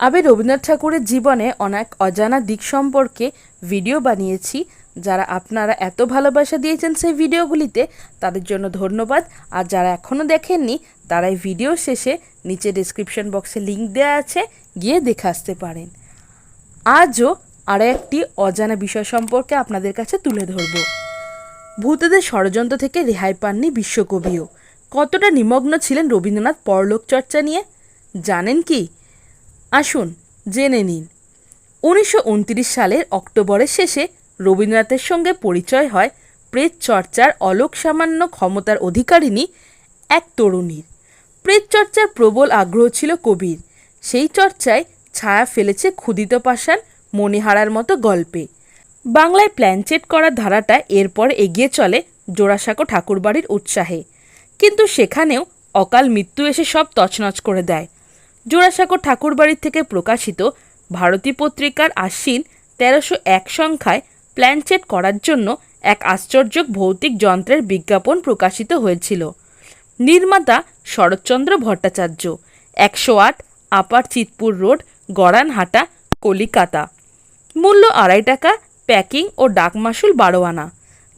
আমি রবীন্দ্রনাথ ঠাকুরের জীবনে অনেক অজানা দিক সম্পর্কে ভিডিও বানিয়েছি। যারা আপনারা এত ভালোবাসা দিয়েছেন সেই ভিডিওগুলিতে তাদের জন্য ধন্যবাদ। আর যারা এখনও দেখেননি, তারা এই ভিডিও শেষে নিচে ডিসক্রিপশন বক্সে লিংক দেওয়া আছে, গিয়ে দেখে আসতে পারেন। আজও আরও একটি অজানা বিষয় সম্পর্কে আপনাদের কাছে তুলে ধরব। ভূতেদের ষড়যন্ত্র থেকে রেহাই পাননি বিশ্বকবিও। কতটা নিমগ্ন ছিলেন রবীন্দ্রনাথ পরলোক চর্চা নিয়ে? জানেন কি? আসুন, জেনে নিন। উনিশশো উনত্রিশ সালের অক্টোবরের শেষে রবীন্দ্রনাথের সঙ্গে পরিচয় হয় প্রেত চর্চার অলোক সামান্য ক্ষমতার অধিকারিণী এক তরুণীর। প্রেত চর্চার প্রবল আগ্রহ ছিল কবির। সেই চর্চায় ছায়া ফেলেছে ক্ষুদিত পাষাণ মণিহারার মতো গল্পে। বাংলায় প্ল্যানচেট করার ধারাটা এরপর এগিয়ে চলে জোড়াসাঁকো ঠাকুরবাড়ির উৎসাহে। কিন্তু সেখানেও অকাল মৃত্যু এসে সব তছনছ করে দেয়। জোড়াসাঁকো ঠাকুরবাড়ির থেকে প্রকাশিত ভারতী পত্রিকার আশ্বিন তেরোশো এক সংখ্যায় প্ল্যানচেট করার জন্য এক আশ্চর্য ভৌতিক যন্ত্রের বিজ্ঞাপন প্রকাশিত হয়েছিল। নির্মাতা শরৎচন্দ্র ভট্টাচার্য, একশো আট আপার চিতপুর রোড, গড়ানহাটা, কলিকাতা। মূল্য আড়াই টাকা, প্যাকিং ও ডাক মাসুল বারো আনা।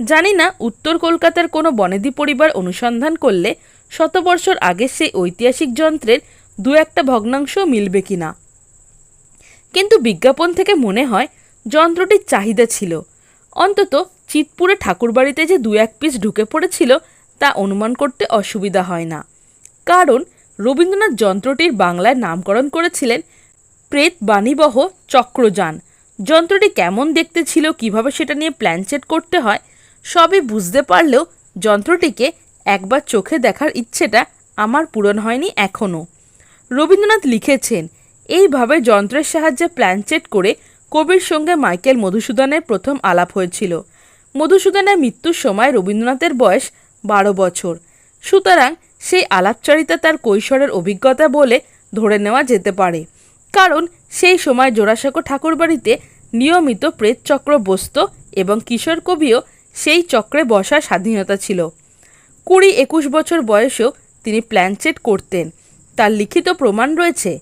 জানি না উত্তর কলকাতার কোনো বনেদি পরিবার অনুসন্ধান করলে শতবর্ষর আগে সেই ঐতিহাসিক যন্ত্রের দু একটা ভগ্নাংশ মিলবে কিনা। কিন্তু বিজ্ঞাপন থেকে মনে হয় যন্ত্রটির চাহিদা ছিল। অন্তত চিতপুরে ঠাকুরবাড়িতে যে দু এক পিস ঢুকে পড়েছিল, তা অনুমান করতে অসুবিধা হয় না। কারণ রবীন্দ্রনাথ যন্ত্রটির বাংলায় নামকরণ করেছিলেন প্রেত বাণীবহ চক্রযান। যন্ত্রটি কেমন দেখতে ছিল, কীভাবে সেটা নিয়ে প্ল্যানচেট করতে হয়, সবই বুঝতে পারলেও যন্ত্রটিকে একবার চোখে দেখার ইচ্ছেটা আমার পূরণ হয়নি এখনও রবীন্দ্রনাথ লিখেছেন এইভাবে যন্ত্রের সাহায্যে প্ল্যানচেট করে কবির সঙ্গে মাইকেল মধুসূদনের প্রথম আলাপ হয়েছিল। মধুসূদনের মৃত্যুর সময় রবীন্দ্রনাথের বয়স বারো বছর। সুতরাং সেই আলাপচারিতা তার কৈশোরের অভিজ্ঞতা বলে ধরে নেওয়া যেতে পারে। কারণ সেই সময় জোড়াসাঁকো ঠাকুরবাড়িতে নিয়মিত প্রেতচক্র বসত এবং কিশোর কবিও সেই চক্রে বসার স্বাধীনতা ছিল। কুড়ি একুশ বছর বয়সেও তিনি প্ল্যানচেট করতেন। তার লিখিত প্রমাণ রয়েছে,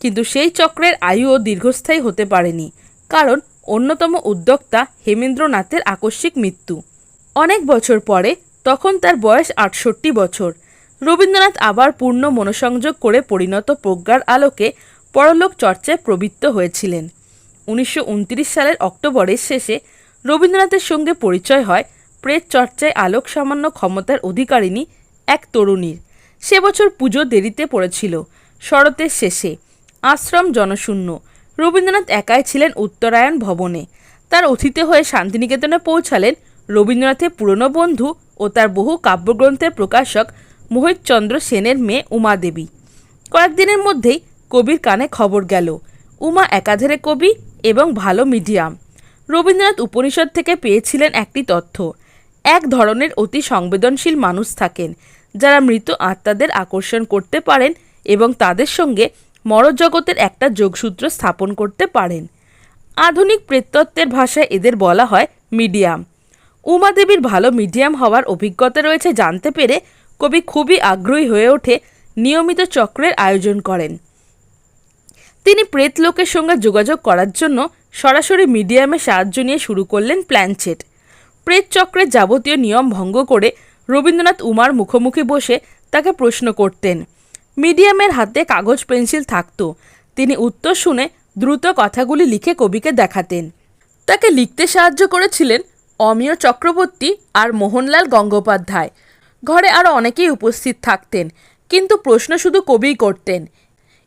কিন্তু সেই চক্রের আয়ুও দীর্ঘস্থায়ী হতে পারেনি, কারণ অন্যতম উদ্যোক্তা হেমেন্দ্রনাথের আকস্মিক মৃত্যু। অনেক বছর পরে, তখন তার বয়স আটষট্টি বছর। রবীন্দ্রনাথ আবার পূর্ণ মনোসংযোগ করে পরিণত প্রজ্ঞার আলোকে পরলোক চর্চায় প্রবৃত্ত হয়েছিলেন। উনিশশো উনত্রিশ সালের অক্টোবরের শেষে রবীন্দ্রনাথের সঙ্গে পরিচয় হয় প্রেত চর্চায় আলোক সামান্য ক্ষমতার অধিকারিণী এক তরুণীর। সে বছর পুজো দেরিতে পড়েছিল, শরতের শেষে। আশ্রম জনশূন্য। রবীন্দ্রনাথ একাই ছিলেন উত্তরায়ণ ভবনে। তার অতিথি হয়ে শান্তিনিকেতনে পৌঁছালেন রবীন্দ্রনাথের পুরনো বন্ধু ও তার বহু কাব্যগ্রন্থের প্রকাশক মোহিতচন্দ্র সেনের মেয়ে উমা দেবী কয়েকদিনের মধ্যেই কবির কানে খবর গেল, উমা একাধারে কবি এবং ভালো মিডিয়াম। রবীন্দ্রনাথ উপনিষদ থেকে পেয়েছিলেন একটি তথ্য, এক ধরনের অতি সংবেদনশীল মানুষ থাকেন যারা মৃত আত্মাদের আকর্ষণ করতে পারেন এবং তাদের সঙ্গে মরজগতের একটা যোগসূত্র স্থাপন করতে পারেন। আধুনিক প্রেতত্ত্বের ভাষায় এদের বলা হয় মিডিয়াম। উমাদেবীর ভালো মিডিয়াম হওয়ার অভিজ্ঞতা রয়েছে জানতে পেরে কবি খুবই আগ্রহী হয়ে ওঠে নিয়মিত চক্রের আয়োজন করেন। তিনি প্রেত লোকের সঙ্গে যোগাযোগ করার জন্য সরাসরি মিডিয়ামে সাহায্য নিয়ে শুরু করলেন প্ল্যানচেট। প্রেত চক্রের যাবতীয় নিয়ম ভঙ্গ করে রবীন্দ্রনাথ উমার মুখোমুখি বসে তাকে প্রশ্ন করতেন, মিডিয়ামের হাতে কাগজ, পেন্সিল থাকত? তিনি উত্তর শুনে দ্রুত কথাগুলি লিখে কবিকে দেখাতেন। তাকে লিখতে সাহায্য করেছিলেন অমিয় চক্রবর্তী আর মোহনলাল গঙ্গোপাধ্যায়। ঘরে আরও অনেকেই উপস্থিত থাকতেন, কিন্তু প্রশ্ন শুধু কবিই করতেন।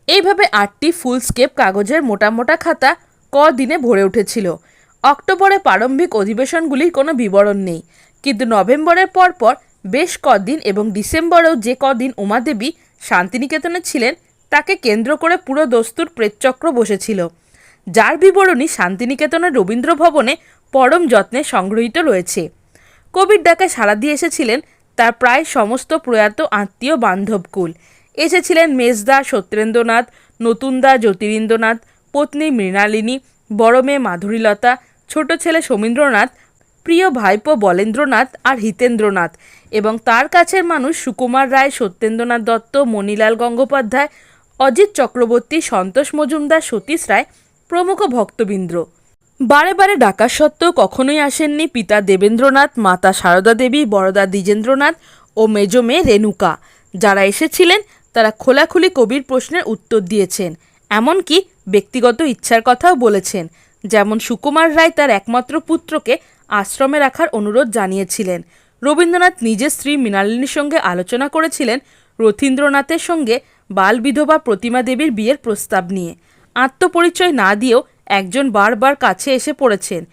এইভাবে আটটি ফুলস্কেপ কাগজের মোটা মোটা খাতা কদিনে ভরে উঠেছিল। অক্টোবরে প্রারম্ভিক অধিবেশনগুলির কোনো বিবরণ নেই, কিন্তু নভেম্বরের পরপর বেশ কদিন এবং ডিসেম্বরেও যে কদিন উমাদেবী শান্তিনিকেতনে ছিলেন, তাকে কেন্দ্র করে পুরো দস্তুর প্রেতচক্র বসেছিল। যার বিবরণী শান্তিনিকেতনের রবীন্দ্র ভবনে পরম যত্নে সংগৃহীত রয়েছে। কবির ডাকে সাড়া দিয়ে এসেছিলেন তার প্রায় সমস্ত প্রয়াত আত্মীয় বান্ধবকুল এসেছিলেন মেজদা সত্যেন্দ্রনাথ, নতুনদা জ্যোতিরিন্দ্রনাথ, পত্নী মৃণালিনী, বড় মেয়ে মাধুরীলতা, ছোট ছেলে সমীন্দ্রনাথ প্রিয় ভাইপো বলেন্দ্রনাথ আর হিতেন্দ্রনাথ এবং তার কাছের মানুষ সুকুমার রায়, সত্যেন্দ্রনাথ দত্ত, মণিলাল গঙ্গোপাধ্যায়, অজিত চক্রবর্তী, সন্তোষ মজুমদার, সতীশ রায় প্রমুখ ভক্তবৃন্দ। বারে বারে ডাকার সত্ত্বেও কখনোই আসেননি পিতা দেবেন্দ্রনাথ, মাতা সারদা দেবী বড়দা দ্বিজেন্দ্রনাথ ও মেজ মেয়ে রেণুকা। যারা এসেছিলেন, তারা খোলাখুলি কবির প্রশ্নের উত্তর দিয়েছেন, এমনকি ব্যক্তিগত ইচ্ছার কথাও বলেছেন। যেমন সুকুমার রায় তার একমাত্র পুত্রকে আশ্রমে রাখার অনুরোধ জানিয়েছিলেন। রবীন্দ্রনাথ নিজের স্ত্রী মৃণালিনীর সঙ্গে আলোচনা করেছিলেন রথীন্দ্রনাথের সঙ্গে বাল বিধবা প্রতিমা দেবীর বিয়ের প্রস্তাব নিয়ে। আত্মপরিচয় না দিয়েও একজন বারবার কাছে এসে পড়েছেন।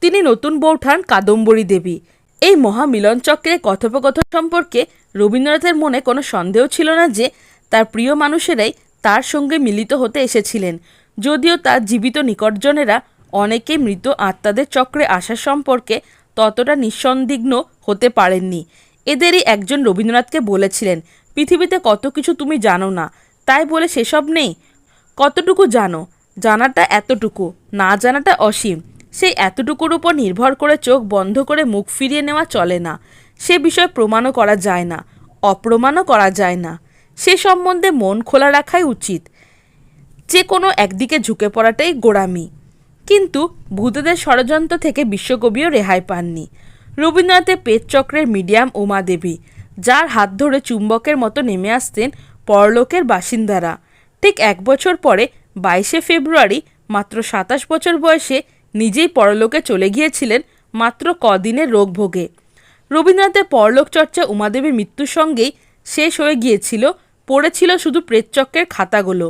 তিনি নতুন বৌঠান কাদম্বরী দেবী। এই মহামিলন চক্রের কথোপকথন সম্পর্কে রবীন্দ্রনাথের মনে কোনো সন্দেহ ছিল না যে তার প্রিয় মানুষেরাই তার সঙ্গে মিলিত হতে এসেছিলেন। যদিও তার জীবিত নিকটজনেরা অনেকে মৃত আত্মাদের চক্রে আসা সম্পর্কে ততটা নিঃসন্দিগ্ন হতে পারেননি। এদেরই একজন রবীন্দ্রনাথকে বলেছিলেন, পৃথিবীতে কত কিছু তুমি জানো না, তাই বলে সেসব নেই। কতটুকু জানো, জানাটা এতটুকু, না জানাটা অসীম। সেই এতটুকুর উপর নির্ভর করে চোখ বন্ধ করে মুখ ফিরিয়ে নেওয়া চলে না। সে বিষয়ে প্রমাণও করা যায় না, অপ্রমাণও করা যায় না। সে সম্বন্ধে মন খোলা রাখাই উচিত। যে কোনো একদিকে ঝুঁকে পড়াটাই গোড়ামি। কিন্তু ভূতদের ষড়যন্ত্র থেকে বিশ্বকবিও রেহাই পাননি। রবীন্দ্রনাথের পেটচক্রের মিডিয়াম উমা দেবী যার হাত ধরে চুম্বকের মতো নেমে আসতেন পরলোকের বাসিন্দারা। ঠিক এক বছর পরে, বাইশে ফেব্রুয়ারি, মাত্র সাতাশ বছর বয়সে নিজেই পরলোকে চলে গিয়েছিলেন মাত্র কদিনের রোগ ভোগে রবীন্দ্রনাথের পরলোক চর্চা উমাদেবীর মৃত্যুর সঙ্গেই শেষ হয়ে গিয়েছিল, পড়েছিল শুধু প্রেতচক্রের খাতাগুলো।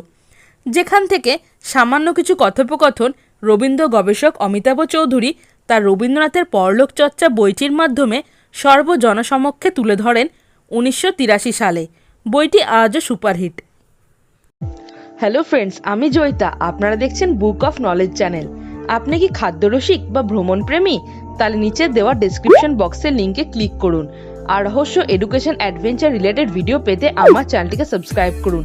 যেখান থেকে সামান্য কিছু কথোপকথন রবীন্দ্র গবেষক অমিতাভ চৌধুরী তার রবীন্দ্রনাথের পরলোক চর্চা বইটির মাধ্যমে সর্বজনসমক্ষে তুলে ধরেন উনিশশো তিরাশি সালে। বইটি আজও সুপারহিট। হ্যালো ফ্রেন্ডস আমি জয়িতা। আপনারা দেখছেন বুক অফ নলেজ চ্যানেল আপনি কি খাদ্যরসিক বা ভ্রমণ প্রেমী তাহলে নিচে দেওয়া ডেসক্রিপশন বক্সের লিঙ্কে ক্লিক করুন। আর রহস্য এডুকেশন অ্যাডভেঞ্চার রিলেটেড ভিডিও পেতে আমার চ্যানেলটিকে সাবস্ক্রাইব করুন।